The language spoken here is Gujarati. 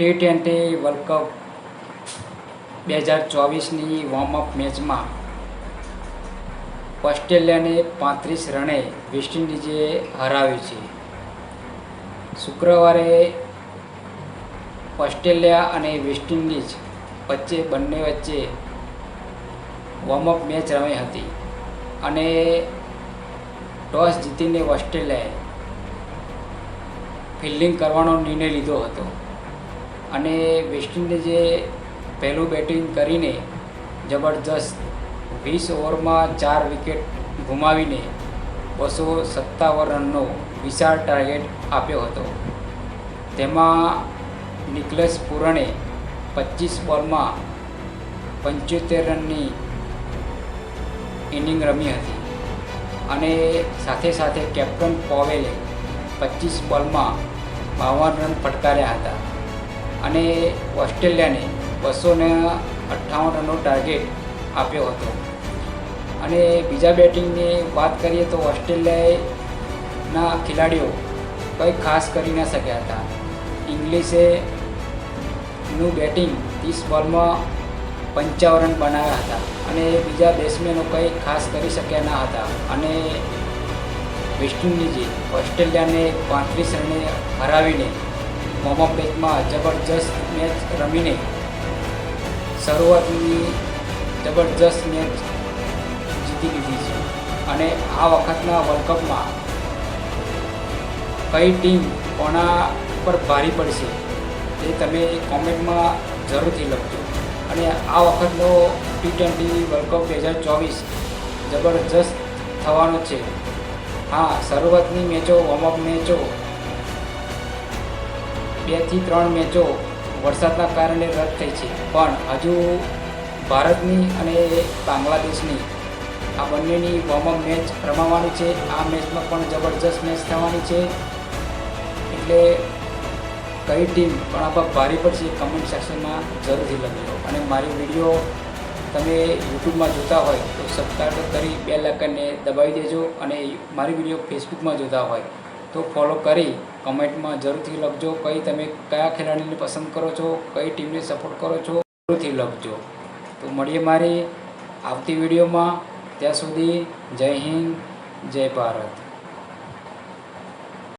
ટી ટ્વેન્ટી વર્લ્ડ કપ બે હજાર ચોવીસની વોર્મઅપ મેચમાં ઓસ્ટ્રેલિયાને પાંત્રીસ રને વેસ્ટ ઇન્ડિઝે હરાવ્યું છે. શુક્રવારે ઓસ્ટ્રેલિયા અને વેસ્ટ ઇન્ડિઝ વચ્ચે બંને વચ્ચે વોર્મઅપ મેચ રમી હતી અને ટોસ જીતીને ઓસ્ટ્રેલિયાએ ફિલ્ડિંગ કરવાનો નિર્ણય લીધો હતો. અને વેસ્ટ ઇન્ડિઝે પહેલું બેટિંગ કરીને જબરજસ્ત વીસ ઓવરમાં ચાર વિકેટ ગુમાવીને બસો સત્તાવન રનનો વિશાળ ટાર્ગેટ આપ્યો હતો. તેમાં નિકલસ પુરણે પચીસ બોલમાં પંચોતેર રનની ઇનિંગ રમી હતી અને સાથે સાથે કેપ્ટન પોવેલે પચીસ બોલમાં બાવન રન ફટકાર્યા હતા. અને ઓસ્ટ્રેલિયાને બસો ને અઠ્ઠાવન રનનો ટાર્ગેટ આપ્યો હતો. અને બીજા બેટિંગની વાત કરીએ તો ઓસ્ટ્રેલિયાના ખેલાડીઓ કંઈ ખાસ કરી ન શક્યા હતા. ઇંગ્લિશે નું બેટિંગ ત્રીસ બોલમાં પંચાવન રન બનાવ્યા હતા અને બીજા બેટ્સમેનો કંઈ ખાસ કરી શક્યા ન હતા. અને વેસ્ટ ઇન્ડિઝે ઓસ્ટ્રેલિયાને પાંત્રીસ રને હરાવીને વોર્મઅપ મેચમાં જબરજસ્ત મેચ રમીને શરૂઆતની જબરજસ્ત મેચ જીતી લીધી છે. અને આ વખતના વર્લ્ડ કપમાં કઈ ટીમ કોના પર ભારી પડશે એ તમે કોમેન્ટમાં જરૂરથી લખજો. અને આ વખતનો ટી ટ્વેન્ટી વર્લ્ડ કપ બે હજાર ચોવીસ જબરજસ્ત થવાનો છે. હા, શરૂઆતની મેચો વોર્મઅપ મેચો બેથી ત્રણ મેચો વરસાદના કારણે રદ થઈ છે. પણ હજુ ભારતની અને બાંગ્લાદેશની આ બંનેની વોર્મઅપ મેચ રમાવાની છે. આ મેચમાં પણ જબરજસ્ત મેચ થવાની છે. એટલે કઈ ટીમ પણ આ પર ભારે પડશે કમેન્ટ સેક્શનમાં જરૂરથી લખજો. અને મારી વીડિયો તમે યુટ્યુબમાં જોતા હોય તો સબસ્ક્રાઈબ કરી બે લાઇકનને દબાવી દેજો. અને મારી વીડિયો ફેસબુકમાં જોતા હોય તો ફોલો કરી. કમેન્ટમાં જરૂરથી લખજો કઈ તમે કયા ખેલાડીને પસંદ કરો છો, કઈ ટીમને સપોર્ટ કરો છો, જરૂરથી લખજો. તો મળીએ મારી આવતી વિડીયોમાં. ત્યાં સુધી જય હિન્દ, જય ભારત.